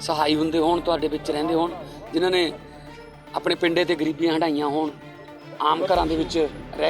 ਸਹਾਈ ਹੁੰਦੇ ਹੋਣ, ਤੁਹਾਡੇ ਵਿੱਚ ਰਹਿੰਦੇ ਹੋਣ, ਜਿਨ੍ਹਾਂ ਨੇ ਆਪਣੇ ਪਿੰਡੇ ਤੇ ਗਰੀਬੀਆਂ ਹਟਾਈਆਂ ਹੋਣ, ਆਮ ਘਰਾਂ ਦੇ ਵਿੱਚ ਰਹਿ